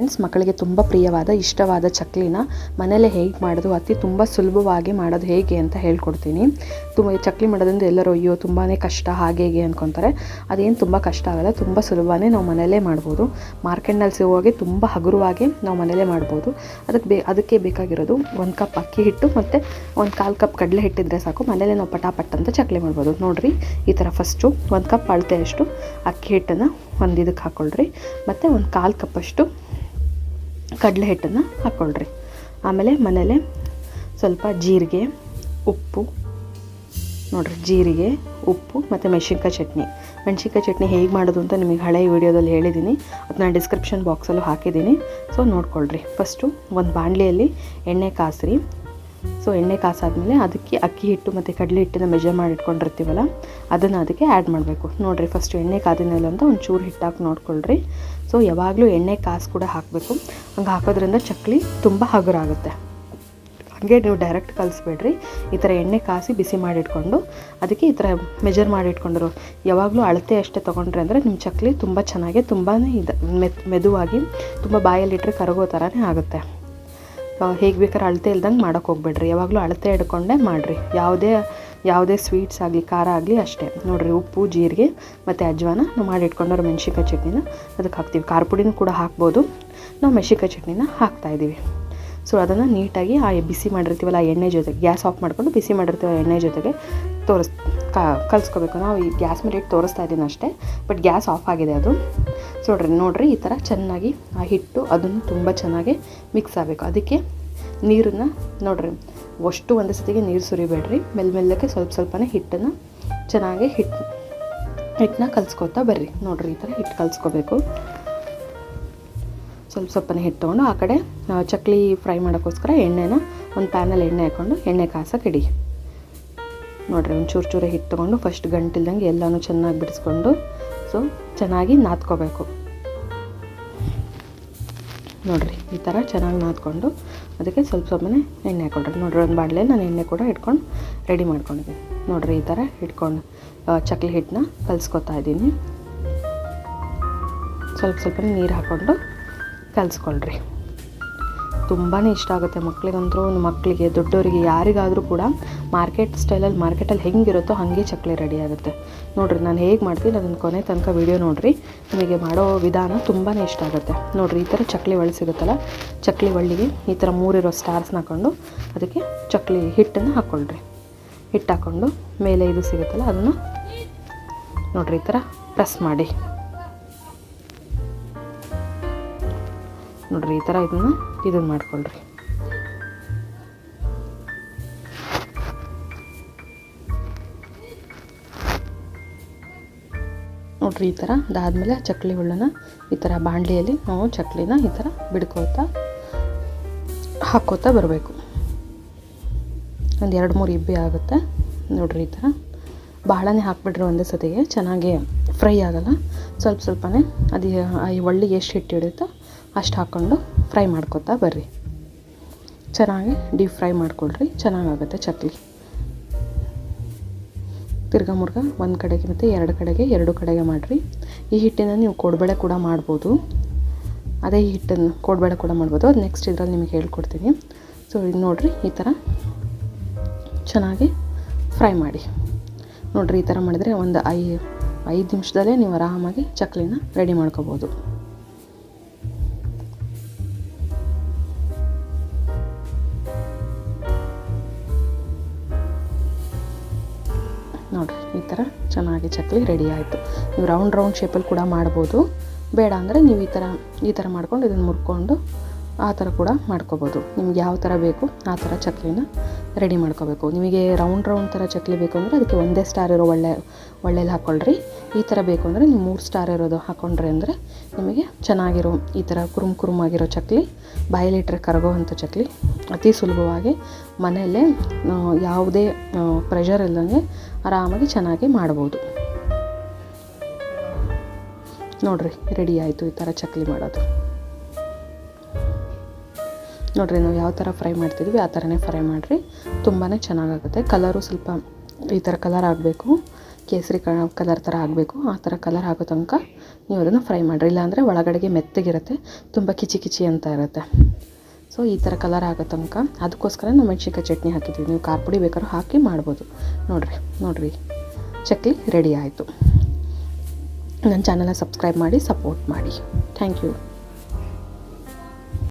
Friends ಮಕ್ಕಳಿಗೆ ತುಂಬ ಪ್ರಿಯವಾದ, ಇಷ್ಟವಾದ ಚಕ್ಲಿನ ಮನೇಲೆ ಹೇಗೆ ಮಾಡೋದು, ಅತಿ ತುಂಬ ಸುಲಭವಾಗಿ ಮಾಡೋದು ಹೇಗೆ ಅಂತ ಹೇಳ್ಕೊಡ್ತೀನಿ. ತುಂಬ ಚಕ್ಲಿ ಮಾಡೋದ್ರಿಂದ ಎಲ್ಲರೂ ಅಯ್ಯೋ ತುಂಬಾ ಕಷ್ಟ, ಹಾಗೆ ಹೀಗೆ ಅಂದ್ಕೊತಾರೆ ಅದೇನು ತುಂಬ ಕಷ್ಟ ಆಗಲ್ಲ, ತುಂಬ ಸುಲಭವೇ ನಾವು ಮನೆಯಲ್ಲೇ ಮಾಡ್ಬೋದು. ಮಾರ್ಕೆಟ್ನಲ್ಲಿ ಸಿಗುವಾಗೆ ತುಂಬ ಹಗುರವಾಗಿ ನಾವು ಮನೆಯಲ್ಲೇ ಮಾಡ್ಬೋದು. ಅದಕ್ಕೆ ಬೇ, ಅದಕ್ಕೆ ಬೇಕಾಗಿರೋದು ಒಂದು ಕಪ್ ಅಕ್ಕಿ ಹಿಟ್ಟು ಮತ್ತು ಒಂದು ಕಾಲು ಕಪ್ ಕಡಲೆ ಹಿಟ್ಟಿದ್ರೆ ಸಾಕು. ಮನೇಲೆ ನಾವು ಪಟಾಪಟ್ ಅಂತ ಚಕ್ಲಿ ಮಾಡ್ಬೋದು. ನೋಡಿರಿ, ಈ ಥರ ಫಸ್ಟು ಒಂದು ಕಪ್ ಅಳತೆಯಷ್ಟು ಅಕ್ಕಿ ಹಿಟ್ಟನ್ನು ಒಂದು ಇದಕ್ಕೆ ಹಾಕ್ಕೊಳ್ರಿ ಮತ್ತು ಒಂದು ಕಾಲು ಕಪ್ಪಷ್ಟು ಕಡಲೆ ಹಿಟ್ಟನ್ನು ಹಾಕ್ಕೊಳ್ರಿ ಆಮೇಲೆ ಮನೇಲೆ ಸ್ವಲ್ಪ ಜೀರಿಗೆ, ಉಪ್ಪು, ನೋಡಿರಿ ಜೀರಿಗೆ, ಉಪ್ಪು ಮತ್ತು ಮೆಣಸಿನ್ಕಾಯಿ ಚಟ್ನಿ. ಮೆಣಸಿನ್ಕಾಯಿ ಚಟ್ನಿ ಹೇಗೆ ಮಾಡೋದು ಅಂತ ನಿಮಗೆ ಹಳೆ ವೀಡಿಯೋದಲ್ಲಿ ಹೇಳಿದ್ದೀನಿ ಅದನ್ನ ಡಿಸ್ಕ್ರಿಪ್ಷನ್ ಬಾಕ್ಸಲ್ಲೂ ಹಾಕಿದ್ದೀನಿ ಸೊ ನೋಡ್ಕೊಳ್ರಿ. ಫಸ್ಟು ಒಂದು ಬಾಣಲಿಯಲ್ಲಿ ಎಣ್ಣೆ, ಕಾಸ್ರಿ ಸೊ ಎಣ್ಣೆ ಕಾಸಾದಮೇಲೆ ಅದಕ್ಕೆ ಅಕ್ಕಿ ಹಿಟ್ಟು ಮತ್ತು ಕಡಲೆ ಹಿಟ್ಟನ್ನ ಮೆಜರ್ ಮಾಡಿ ಇಟ್ಕೊಂಡಿರ್ತೀವಲ್ಲ, ಅದನ್ನು ಅದಕ್ಕೆ ಆ್ಯಡ್ ಮಾಡಬೇಕು. ನೋಡಿರಿ ಫಸ್ಟ್ ಎಣ್ಣೆ ಕಾದಿನಲ್ಲ ಅಂತ ಒಂದು ಚೂರು ಹಿಟ್ಟು ಹಾಕಿ ನೋಡ್ಕೊಳ್ರಿ. ಸೊ ಯಾವಾಗಲೂ ಎಣ್ಣೆ ಕಾಸು ಕೂಡ ಹಾಕಬೇಕು. ಹಂಗೆ ಹಾಕೋದ್ರಿಂದ ಚಕ್ಲಿ ತುಂಬ ಹಗುರಾಗುತ್ತೆ. ಹಾಗೆ ನೀವು ಡೈರೆಕ್ಟ್ ಕಲಿಸ್ಬೇಡ್ರಿ. ಈ ಥರ ಎಣ್ಣೆ ಕಾಸಿ ಬಿಸಿ ಮಾಡಿಟ್ಕೊಂಡು ಅದಕ್ಕೆ ಈ ಥರ ಮೆಜರ್ ಮಾಡಿ ಇಟ್ಕೊಂಡಿರೋ, ಯಾವಾಗಲೂ ಅಳತೆ ಅಷ್ಟೇ ತೊಗೊಂಡ್ರೆ ಅಂದರೆ ನಿಮ್ಮ ಚಕ್ಲಿ ತುಂಬ ಚೆನ್ನಾಗಿ ತುಂಬಾ ಇದು ಮೆದುವಾಗಿ ತುಂಬ ಬಾಯಲ್ಲಿಟ್ಟರೆ ಕರಗೋ ಥರನೇ ಆಗುತ್ತೆ. ಹೇಗೆ ಬೇಕಾದ್ರೆ ಅಳತೆ ಇಲ್ದಂಗೆ ಮಾಡೋಕ್ಕೆ ಹೋಗ್ಬೇಡ್ರಿ. ಯಾವಾಗಲೂ ಅಳತೆ ಹಿಡ್ಕೊಂಡೇ ಮಾಡಿರಿ. ಯಾವುದೇ ಯಾವುದೇ ಸ್ವೀಟ್ಸ್ ಆಗಲಿ, ಖಾರ ಆಗಲಿ ಅಷ್ಟೇ. ನೋಡಿರಿ, ಉಪ್ಪು, ಜೀರಿಗೆ ಮತ್ತು ಅಜ್ವಾನ ನಾವು ಮಾಡಿ ಮೆಣಸಿಕಾಯಿ ಚಟ್ನಿನ ಅದಕ್ಕೆ ಹಾಕ್ತೀವಿ. ಖಾರ ಪುಡಿನೂ ಕೂಡ ಹಾಕ್ಬೋದು. ನಾವು ಮೆಣಸಿಕಾಯಿ ಚಟ್ನಿನ ಹಾಕ್ತಾಯಿದ್ದೀವಿ ಸೊ ಅದನ್ನು ನೀಟಾಗಿ ಆ ಬಿಸಿ ಮಾಡಿರ್ತೀವಲ್ಲ, ಆ ಎಣ್ಣೆ ಜೊತೆಗೆ, ಗ್ಯಾಸ್ ಆಫ್ ಮಾಡಿಕೊಂಡು ಬಿಸಿ ಮಾಡಿರ್ತೀವಲ್ಲ ಎಣ್ಣೆ ಜೊತೆಗೆ ತೋರಿಸ್ ಕಲಿಸ್ಕೋಬೇಕು. ನಾವು ಈ ಗ್ಯಾಸ್ ಮೇಲೆ ಇಟ್ಟು ತೋರಿಸ್ತಾ ಇದ್ದೀನಿ ಅಷ್ಟೇ, ಬಟ್ ಗ್ಯಾಸ್ ಆಫ್ ಆಗಿದೆ ಅದು. ನೋಡ್ರಿ, ನೋಡಿರಿ, ಈ ಥರ ಚೆನ್ನಾಗಿ ಆ ಹಿಟ್ಟು ಅದನ್ನು ತುಂಬ ಚೆನ್ನಾಗಿ ಮಿಕ್ಸ್ ಆಗಬೇಕು. ಅದಕ್ಕೆ ನೀರನ್ನು ನೋಡಿರಿ, ಅಷ್ಟು ಒಂದು ಸತಿಗೆ ನೀರು ಸುರಿಬೇಡ್ರಿ. ಮೆಲ್ಲ ಮೆಲ್ಲಕ್ಕೆ ಸ್ವಲ್ಪ ಸ್ವಲ್ಪನೇ ಹಿಟ್ಟನ್ನು ಚೆನ್ನಾಗಿ ಹಿಟ್ಟು ಹಿಟ್ಟನ್ನ ಕಲಿಸ್ಕೊತಾ ಬರ್ರಿ. ನೋಡಿರಿ, ಈ ಥರ ಹಿಟ್ಟು ಕಲಿಸ್ಕೋಬೇಕು. ಸ್ವಲ್ಪ ಸ್ವಲ್ಪನೇ ಹಿಟ್ಟು ತೊಗೊಂಡು ಆ ಕಡೆ ಚಕ್ಲಿ ಫ್ರೈ ಮಾಡೋಕ್ಕೋಸ್ಕರ ಎಣ್ಣೆನ ಒಂದು ಪ್ಯಾನಲ್ಲಿ ಎಣ್ಣೆ ಹಾಕ್ಕೊಂಡು ಎಣ್ಣೆ ಕಾಸಕ್ಕೆ ಇಡಿ ನೋಡಿರಿ ಒಂದು ಚೂರು ಚೂರು ಹಿಟ್ಟು ತೊಗೊಂಡು ಫಸ್ಟ್ ಗಂಟಿಲ್ದಂಗೆ ಎಲ್ಲನೂ ಚೆನ್ನಾಗಿ ಬಿಡಿಸ್ಕೊಂಡು ಸೊ ಚೆನ್ನಾಗಿ ನಾದ್ಕೋಬೇಕು. ನೋಡಿರಿ, ಈ ಥರ ಚೆನ್ನಾಗಿ ನಾದ್ಕೊಂಡು ಅದಕ್ಕೆ ಸ್ವಲ್ಪ ಸ್ವಲ್ಪನೇ ಎಣ್ಣೆ ಹಾಕೊಂಡ್ರೆ ನೋಡಿರಿ, ಒಂದು ಬಾಣಲೆ ನಾನು ಎಣ್ಣೆ ಕೂಡ ಇಟ್ಕೊಂಡು ರೆಡಿ ಮಾಡ್ಕೊಂಡಿದ್ದೀನಿ ನೋಡಿರಿ, ಈ ಥರ ಇಟ್ಕೊಂಡು ಚಕ್ಲಿ ಹಿಟ್ಟನ್ನ ಕಲಿಸ್ಕೊತಾ ಇದ್ದೀನಿ. ಸ್ವಲ್ಪ ಸ್ವಲ್ಪನೇ ನೀರು ಹಾಕ್ಕೊಂಡು ಕಲಿಸ್ಕೊಳ್ರಿ. ತುಂಬಾ ಇಷ್ಟ ಆಗುತ್ತೆ ಮಕ್ಕಳಿಗಂತೂ ಮಕ್ಕಳಿಗೆ ದೊಡ್ಡವರಿಗೆ ಯಾರಿಗಾದರೂ ಕೂಡ ಮಾರ್ಕೆಟ್ ಸ್ಟೈಲಲ್ಲಿ, ಮಾರ್ಕೆಟಲ್ಲಿ ಹೆಂಗಿರುತ್ತೋ ಹಾಗೆ ಚಕ್ಲಿ ರೆಡಿ ಆಗುತ್ತೆ. ನೋಡಿರಿ, ನಾನು ಹೇಗೆ ಮಾಡ್ತೀನಿ ಅದನ್ನು ಕೊನೆ ತನಕ ವೀಡಿಯೋ ನೋಡಿರಿ. ನಿಮಗೆ ಮಾಡೋ ವಿಧಾನ ತುಂಬಾ ಇಷ್ಟ ಆಗುತ್ತೆ. ನೋಡಿರಿ, ಈ ಥರ ಚಕ್ಲಿ ಒಳ್ಳೆ ಸಿಗುತ್ತಲ್ಲ, ಚಕ್ಲಿ ಒಳ್ಳಿಗೆ ಈ ಥರ ಮೂರಿರೋ ಸ್ಟಾರ್ಸ್ನ ಹಾಕ್ಕೊಂಡು ಅದಕ್ಕೆ ಚಕ್ಲಿ ಹಿಟ್ಟನ್ನು ಹಾಕ್ಕೊಳ್ರಿ. ಹಿಟ್ಟು ಹಾಕ್ಕೊಂಡು ಮೇಲೆ ಇದು ಸಿಗುತ್ತಲ್ಲ, ಅದನ್ನು ನೋಡಿರಿ, ಈ ಥರ ಪ್ರೆಸ್ ಮಾಡಿ. ನೋಡಿರಿ, ಈ ಥರ ಇದನ್ನ ಇದನ್ನ ಮಾಡ್ಕೊಳ್ರಿ. ನೋಡ್ರಿ, ಈ ಥರ ಅದಾದಮೇಲೆ ಚಕ್ಲಿ ಹುಳ್ಳನ ಈ ಥರ ಬಾಣಲಿಯಲ್ಲಿ ನಾವು ಚಕ್ಲಿನ ಈ ಥರ ಬಿಡ್ಕೋತಾ ಹಾಕ್ಕೋತಾ ಬರಬೇಕು. ಒಂದು ಎರಡು ಮೂರು ಇಬ್ಬಿ ಆಗುತ್ತೆ. ನೋಡ್ರಿ, ಈ ಥರ ಬಹಳನೇ ಹಾಕ್ಬಿಟ್ರೆ ಒಂದೇ ಸತಿಗೆ ಚೆನ್ನಾಗಿ ಫ್ರೈ ಆಗೋಲ್ಲ. ಸ್ವಲ್ಪ ಸ್ವಲ್ಪನೇ ಅದು ಈ ಒಳ್ಳಿಗೆ ಎಷ್ಟು ಹಿಟ್ಟು ಹಿಡಿಯುತ್ತೋ ಅಷ್ಟು ಹಾಕ್ಕೊಂಡು ಫ್ರೈ ಮಾಡ್ಕೊತಾ ಬರ್ರಿ. ಚೆನ್ನಾಗಿ ಡೀಪ್ ಫ್ರೈ ಮಾಡ್ಕೊಳ್ರಿ, ಚೆನ್ನಾಗಾಗುತ್ತೆ ಚಕ್ಲಿ. ತಿರ್ಗಾ ಮುರ್ಗ ಒಂದು ಕಡೆಗೆ ಮತ್ತು ಎರಡು ಕಡೆಗೆ ಎರಡು ಕಡೆಗೆ ಮಾಡಿರಿ. ಈ ಹಿಟ್ಟಿನ ನೀವು ಕೋಡ್ಬೇಳೆ ಕೂಡ ಮಾಡ್ಬೋದು. ಅದೇ ಈ ಹಿಟ್ಟನ್ನು ಕೋಡ್ಬೇಳೆ ಕೂಡ ಮಾಡ್ಬೋದು. ಅದು ನೆಕ್ಸ್ಟ್ ಇದರಲ್ಲಿ ನಿಮಗೆ ಹೇಳ್ಕೊಡ್ತೀನಿ. ಸೊ ಇದು ನೋಡಿರಿ, ಈ ಥರ ಚೆನ್ನಾಗಿ ಫ್ರೈ ಮಾಡಿ. ನೋಡಿರಿ, ಈ ಥರ ಮಾಡಿದರೆ ಒಂದು ಐ, ಐದು ನಿಮಿಷದಲ್ಲೇ ನೀವು ಆರಾಮಾಗಿ ಚಕ್ಲಿನ ರೆಡಿ ಮಾಡ್ಕೋಬೋದು. ನೋಡಿರಿ ಈ ಥರ ಚೆನ್ನಾಗಿ ಚಕ್ಲಿ ರೆಡಿ ಆಯಿತು. ನೀವು ರೌಂಡ್ ರೌಂಡ್ ಶೇಪಲ್ಲಿ ಕೂಡ ಮಾಡ್ಬೋದು. ಬೇಡ ಅಂದರೆ ನೀವು ಈ ಥರ ಈ ಥರ ಮಾಡ್ಕೊಂಡು ಇದನ್ನು ಮುರ್ಕೊಂಡು ಆ ಥರ ಕೂಡ ಮಾಡ್ಕೋಬೋದು. ನಿಮ್ಗೆ ಯಾವ ಥರ ಬೇಕು ಆ ಥರ ಚಕ್ಲಿನ ರೆಡಿ ಮಾಡ್ಕೋಬೇಕು. ನಿಮಗೆ ರೌಂಡ್ ರೌಂಡ್ ಥರ ಚಕ್ಲಿ ಬೇಕು ಅಂದರೆ ಅದಕ್ಕೆ ಒಂದೇ ಸ್ಟಾರ್ ಇರೋ ಒಳ್ಳೆ ಒಳ್ಳೆಯಲ್ಲಿ ಹಾಕ್ಕೊಳ್ರಿ ಈ ಥರ ಬೇಕು ಅಂದರೆ ನೀವು ಮೂರು ಸ್ಟಾರ್ ಇರೋದು ಹಾಕ್ಕೊಂಡ್ರಿ ಅಂದರೆ ನಿಮಗೆ ಚೆನ್ನಾಗಿರೋ ಈ ಥರ ಕುರುಮ್ ಕುರುಮ್ ಆಗಿರೋ ಚಕ್ಲಿ ಬಾಯಲ್ಲಿಟ್ಟರೆ ಕರಗೋ ಅಂಥ ಚಕ್ಲಿ ಅತಿ ಸುಲಭವಾಗಿ ಮನೆಯಲ್ಲೇ ಯಾವುದೇ ಪ್ರೆಷರ್ ಇಲ್ದಂಗೆ ಆರಾಮಾಗಿ ಚೆನ್ನಾಗಿ ಮಾಡ್ಬೋದು. ನೋಡಿರಿ ರೆಡಿ ಆಯಿತು ಈ ಥರ ಚಕ್ಲಿ ಮಾಡೋದು. ನೋಡಿರಿ, ನಾವು ಯಾವ ಥರ ಫ್ರೈ ಮಾಡ್ತಿದ್ವಿ, ಆ ಥರನೇ ಫ್ರೈ ಮಾಡಿರಿ. ತುಂಬಾ ಚೆನ್ನಾಗಾಗುತ್ತೆ. ಕಲರು ಸ್ವಲ್ಪ ಈ ಥರ ಕಲರ್ ಆಗಬೇಕು. ಕೇಸರಿ ಕಲರ್ ಥರ ಆಗಬೇಕು. ಆ ಥರ ಕಲರ್ ಆಗೋ ತನಕ ನೀವು ಅದನ್ನು ಫ್ರೈ ಮಾಡಿರಿ. ಇಲ್ಲಾಂದರೆ ಒಳಗಡೆಗೆ ಮೆತ್ತಗಿರುತ್ತೆ, ತುಂಬ ಕಿಚಿ ಕಿಚಿ ಅಂತ ಇರುತ್ತೆ. ಸೊ ಈ ಥರ ಕಲರ್ ಆಗೋ ತನಕ ಅದಕ್ಕೋಸ್ಕರ ನಾವು ಮೆಣ್ಸಿನ್ಕಾಯಿ ಚಟ್ನಿ ಹಾಕಿದ್ವಿ ನೀವು ಖಾರ ಪುಡಿ ಬೇಕಾದ್ರೂ ಹಾಕಿ ಮಾಡ್ಬೋದು. ನೋಡಿರಿ ನೋಡಿರಿ. ಚಕ್ಲಿ ರೆಡಿ ಆಯಿತು. ನನ್ನ ಚಾನಲ್ನ ಸಬ್ಸ್ಕ್ರೈಬ್ ಮಾಡಿ ಸಪೋರ್ಟ್ ಮಾಡಿ. Thank you